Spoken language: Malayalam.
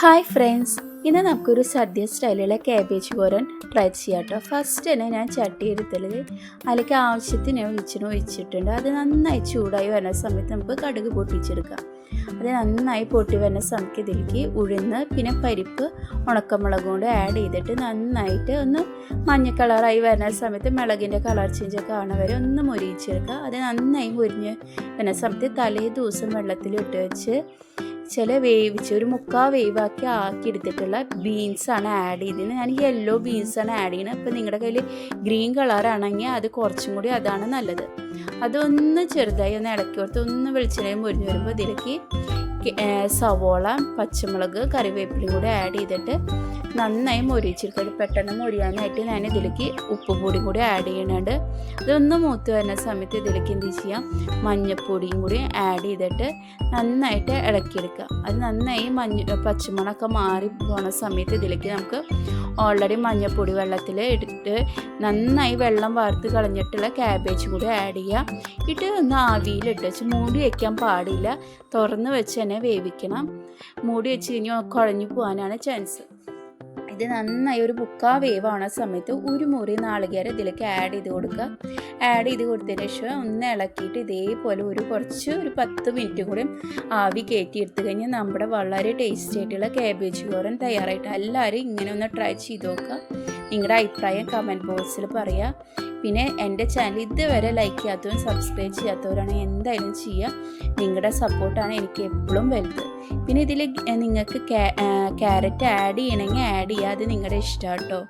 ഹായ് ഫ്രണ്ട്സ് ഇന്ന് നമുക്കൊരു സദ്യ സ്റ്റൈലുള്ള ക്യാബേജ് കോരൻ ട്രൈ ചെയ്യാം കേട്ടോ ഫസ്റ്റ് തന്നെ ഞാൻ ചട്ടി എടുത്തത് അതിലേക്ക് ആവശ്യത്തിന് ഒഴിച്ചിന് ഒഴിച്ചിട്ടുണ്ട്. അത് നന്നായി ചൂടായി വരുന്ന സമയത്ത് നമുക്ക് കടുക് പൊട്ടിച്ചെടുക്കാം. അത് നന്നായി പൊട്ടി വരുന്ന സമയത്ത് ഇതിലേക്ക് ഉഴുന്ന് പിന്നെ പരിപ്പ് ഉണക്കമുളക് കൊണ്ട് ആഡ് ചെയ്തിട്ട് നന്നായിട്ട് ഒന്ന് മഞ്ഞ കളറായി വരുന്ന സമയത്ത് മിളകിന്റെ കളർ ചേഞ്ച് കാണാൻ വരെ ഒന്ന് മുരിയിച്ചെടുക്കുക. അത് നന്നായി മുരിഞ്ഞ് വരുന്ന സമയത്ത് തലേ ദിവസം വെള്ളത്തിലിട്ട് വെച്ച് ചില വേവിച്ച് ഒരു മുക്കാ വേവാക്കി ആക്കി എടുത്തിട്ടുള്ള ബീൻസാണ് ആഡ് ചെയ്തത്. ഞാൻ യെല്ലോ ബീൻസാണ് ആഡ് ചെയ്യുന്നത് അപ്പോൾ നിങ്ങളുടെ കയ്യിൽ ഗ്രീൻ കളറാണെങ്കിൽ അത് കുറച്ചും കൂടി അതാണ് നല്ലത്. അതൊന്ന് ചെറുതായി ഒന്ന് ഇളക്കി കൊടുത്ത് ഒന്ന് വെളിച്ചെണ്ണയും മുരിഞ്ഞ് വരുമ്പോൾ ഇതിലേക്ക് സവോള പച്ചമുളക് കറിവേപ്പിലയും കൂടി ആഡ് ചെയ്തിട്ട് നന്നായി മൊരിച്ചെടുക്കുക പെട്ടെന്ന് മൊരിയാനായിട്ട് ഞാൻ ഇതിലേക്ക് ഉപ്പും പൊടിയും കൂടി ആഡ് ചെയ്യുന്നുണ്ട് ഇതൊന്ന് മൂത്ത് വരുന്ന സമയത്ത് ഇതിലേക്ക് എന്ത് ചെയ്യാം? മഞ്ഞപ്പൊടിയും കൂടി ആഡ് ചെയ്തിട്ട് നന്നായിട്ട് ഇളക്കിയെടുക്കുക. അത് നന്നായി മഞ്ഞ പച്ചമുളകൊക്കെ മാറി പോണ സമയത്ത് ഇതിലേക്ക് നമുക്ക് ഓൾറെഡി മഞ്ഞപ്പൊടി വെള്ളത്തിൽ ഇട്ടിട്ട് നന്നായി വെള്ളം വാർത്ത് കളഞ്ഞിട്ടുള്ള ക്യാബേജ് കൂടി ആഡ് ചെയ്യുക ഇട്ട് ഒന്ന് ആവിയിലിട്ട് വെച്ച് മൂടി വയ്ക്കാൻ പാടില്ല. തുറന്ന് വെച്ച് തന്നെ വേവിക്കണം. മൂടി വെച്ച് കഴിഞ്ഞാൽ കുഴഞ്ഞു പോകാനാണ് ചാൻസ് ഇത് നന്നായി ഒരു മുക്കാ വേവ് വേവാണ സമയത്ത് ഒരു മുറി നാളികേരം ഇതിലേക്ക് ആഡ് ചെയ്ത് കൊടുക്കുക. ആഡ് ചെയ്ത് കൊടുത്തതിന് ശേഷം ഒന്ന് ഇളക്കിയിട്ട് ഇതേപോലെ ഒരു കുറച്ച് ഒരു പത്ത് മിനിറ്റ് കൂടി ആവി കയറ്റി എടുത്തു കഴിഞ്ഞാൽ നമ്മുടെ വളരെ ടേസ്റ്റി ആയിട്ടുള്ള കാബേജ് തോരൻ തയ്യാറായിട്ട് എല്ലാവരും ഇങ്ങനെ ഒന്ന് ട്രൈ ചെയ്ത് നോക്കുക. നിങ്ങളുടെ അഭിപ്രായം കമന്റ് ബോക്സിൽ പറയുക. പിന്നെ എന്റെ ചാനൽ ഇതുവരെ ലൈക്ക് ചെയ്യാത്തവരും സബ്സ്ക്രൈബ് ചെയ്യാത്തവരാണ് എന്തായാലും ചെയ്യുക നിങ്ങളുടെ സപ്പോർട്ടാണ് എനിക്ക് എപ്പോഴും വലുത്. പിന്നെ ഇതിൽ നിങ്ങൾക്ക് ക്യാരറ്റ് ആഡ് ചെയ്യണമെങ്കിൽ ആഡ് ചെയ്യുക അത് നിങ്ങളുടെ ഇഷ്ടം കേട്ടോ